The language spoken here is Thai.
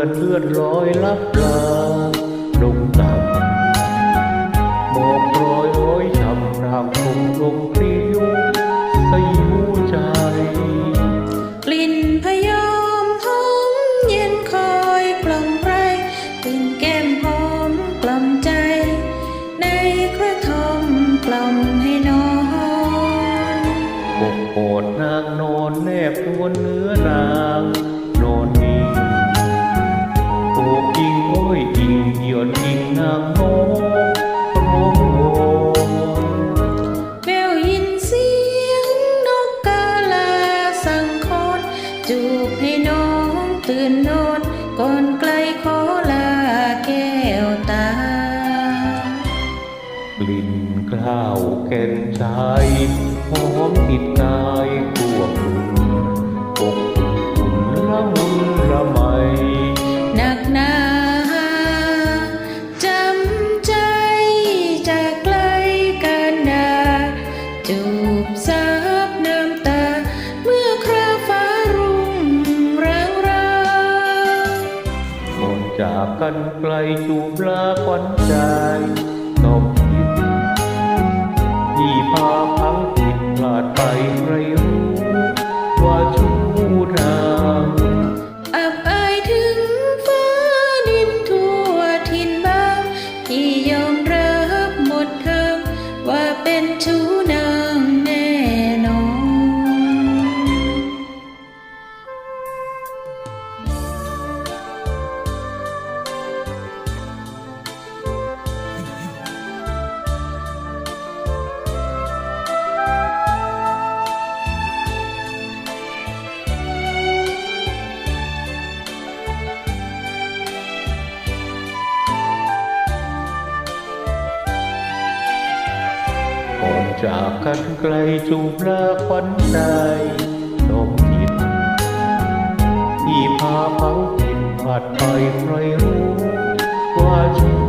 อนเลื่อนลอยลับลาลงต่ำหมอกลอยลอยช้ำรางคงลงพลิ้วสยิวใจ กลิ่นพยอมหอมเย็นคอยกล่อมไพรกลิ่นแก้มหอมกล่อมใจ ในกระทอมกล่อมให้นอนบกโปดนางนอนแนบตัวเนื้อนาง ก่อนไกลขอลาแก้วตา กลิ่นกล้าวแก่นใจหอมติดกายตัวคุณอกอุ่นละมุนละไม กันไกลจูบลาควันใจต้องผิดที่พาพัง จากกันไกลจูบลาควันใจดมจิตที่พาเผาผิดผัดไปใครรู้ว่าฉัน